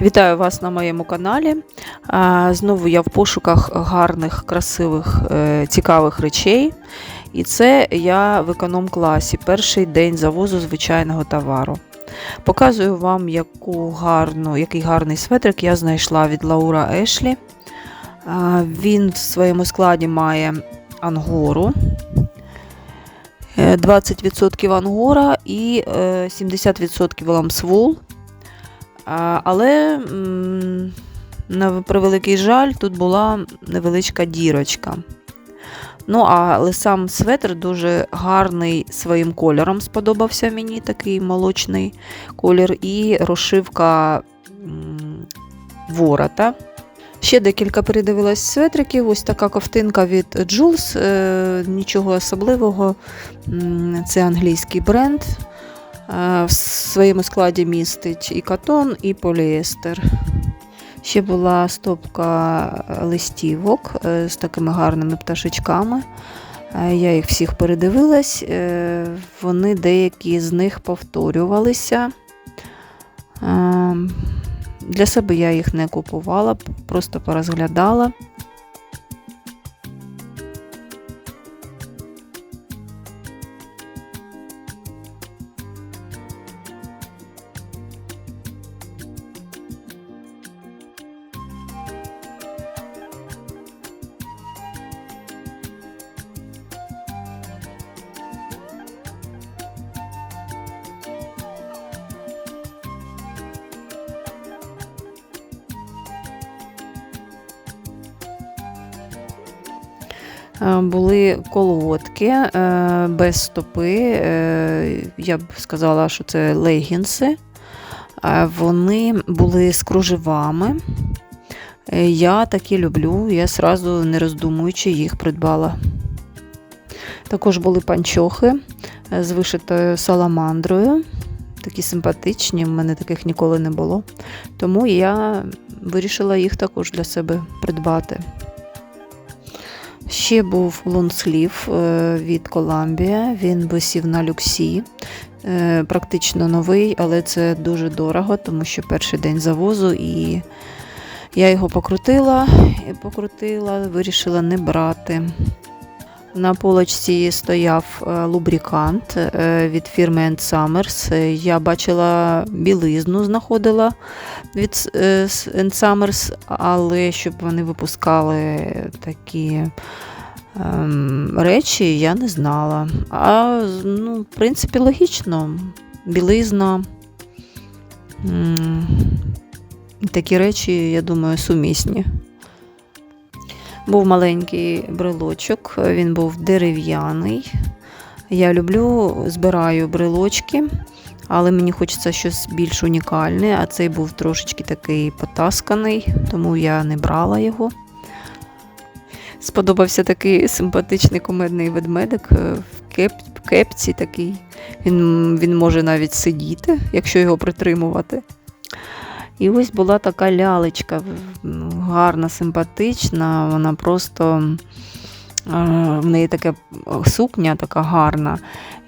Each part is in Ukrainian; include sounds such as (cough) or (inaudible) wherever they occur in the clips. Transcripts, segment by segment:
Вітаю вас на моєму каналі. Знову я в пошуках гарних, красивих, е, цікавих речей. І це я в економ-класі, перший день завозу звичайного товару. Показую вам, яку гарну, який гарний светрик я знайшла від Лаура Ешлі. Він в своєму складі має ангору. е, 20% ангора і е, 70% ламсвул. Але, на превеликий жаль, тут була невеличка дірочка. Ну, але сам светр дуже гарний своїм кольором сподобався мені, такий молочний колір, і розшивка ворота. Ще декілька передивилась светриків. Ось така ковтинка від Jules, е, нічого особливого. Це англійський бренд. Е, В своєму складі містить і катон, і поліестер. Ще була стопка листівок е, з такими гарними пташечками. Е, Я їх всіх передивилась. Вони деякі з них повторювалися. Е, Для себе я їх не купувала, просто порозглядала. Були колодки е, без стопи. е, Я б сказала, що це легінси. Е, Вони були з кружевами. Е, Я такі люблю, я сразу не роздумуючи їх придбала. Також були панчохи е, з вишитою саламандрою. Такі симпатичні, в мене таких ніколи не було. Тому я вирішила їх також для себе придбати. Ще був лонслів е, від Columbia, він висів на люксі. Е, Практично новий, але це дуже дорого, тому що перший день завозу і я його покрутила і покрутила, вирішила не брати. На полочці стояв е, лубрикант е, від фірми End Summers. Я бачила білизну, знаходила від End Summers, але щоб вони випускали такі речі, я не знала. А ну, в принципі, логічно. Білизна. Такі речі, я думаю, сумісні. Був маленький брелочок, він був дерев'яний. Я люблю, збираю брелочки, але мені хочеться щось більш унікальне, а цей був трошечки такий потасканий, тому я не брала його. Сподобався такий симпатичний кумедний ведмедик е, в, кеп, кепці такий. Він, він може навіть сидіти, якщо його притримувати. І ось була така лялечка, ну, гарна, симпатична, вона просто е, в неї така сукня така гарна.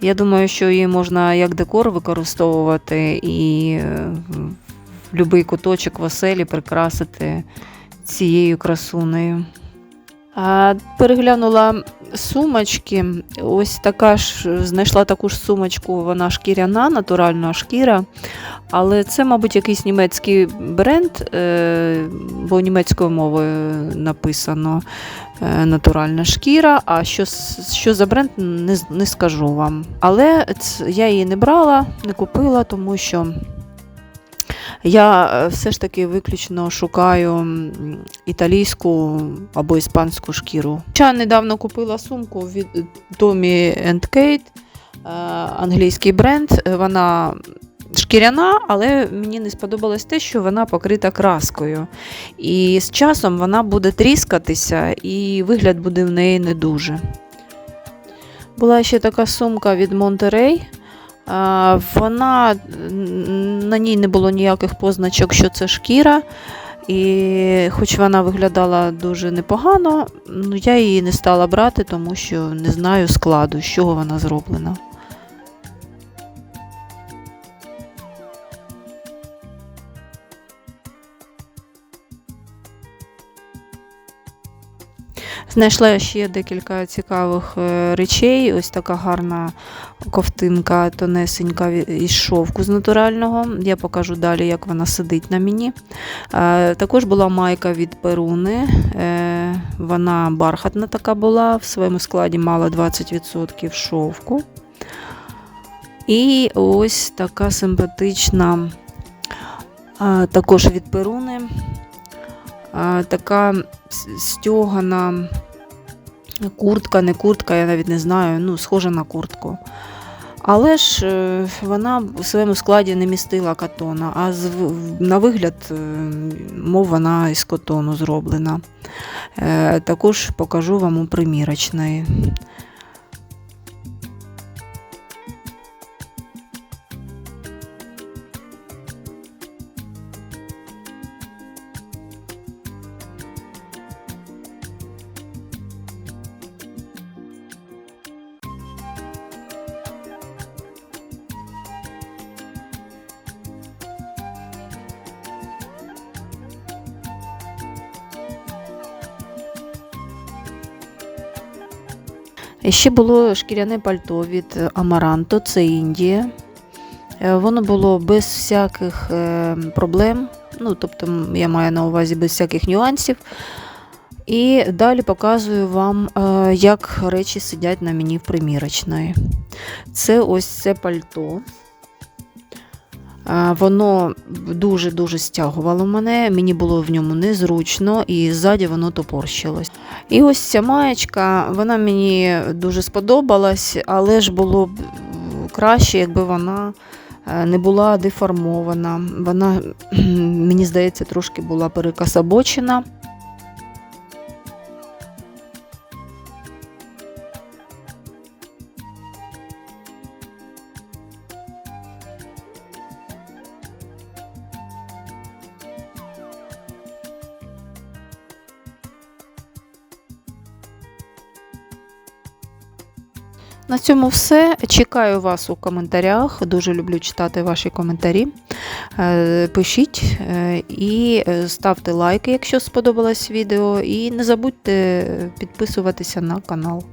Я думаю, що її можна як декор використовувати і е, в будь-який куточок в оселі прикрасити цією красунею. Переглянула сумочки. Ось така ж знайшла таку ж сумочку, вона шкіряна, натуральна шкіра. Але це, мабуть, якийсь німецький бренд, е, бо німецькою мовою написано е, натуральна шкіра. А що, що за бренд, не, не скажу вам. Але я її не брала, не купила, тому що. Я е, все ж таки виключно шукаю італійську або іспанську шкіру. Я недавно купила сумку від Tommy Kate, е, англійський бренд. Е, Вона шкіряна, але мені не сподобалось те, що вона покрита краскою. І з часом вона буде тріскатися, і вигляд буде в неї не дуже. Була ще така сумка від Monterey. Вона на ній не було ніяких позначок, що це шкіра. І хоч вона виглядала дуже непогано, ну я її не стала брати, тому що не знаю складу, з чого вона зроблена. Знайшла ще декілька цікавих е, речей. Ось така гарна ковтинка тонесенька із шовку з натурального. Я покажу далі, як вона сидить на мені. Е, Також була майка від перуни. Е, Вона бархатна така була, в своєму складі мала 20% шовку. І ось така симпатична, також від перуни. Така стьогана куртка, не куртка, я навіть не знаю, ну, схожа на куртку. Але ж е, вона в своєму складі не містила катона, а на вигляд, е, мов вона із котону зроблена. Е, Також покажу вам у примірочної. Ще було шкіряне пальто від Амаранто, це Індія. Е, Воно було без всяких е, проблем, ну, тобто я маю на увазі без всяких нюансів. І далі показую вам, е, як речі сидять на мені в примірочної. Це ось це пальто. Е, Воно дуже-дуже стягувало мене, мені було в ньому незручно, і ззаді воно топорщилось. І ось ця маєчка, вона мені дуже сподобалась, але ж було б краще, якби вона е, не була деформована. Вона, (clears throat) мені здається, трошки була перекособочена. На цьому все. Чекаю вас у коментарях. Дуже люблю читати ваші коментарі. Е, Пишіть е, і ставте лайки, якщо сподобалось відео. І не забудьте підписуватися на канал.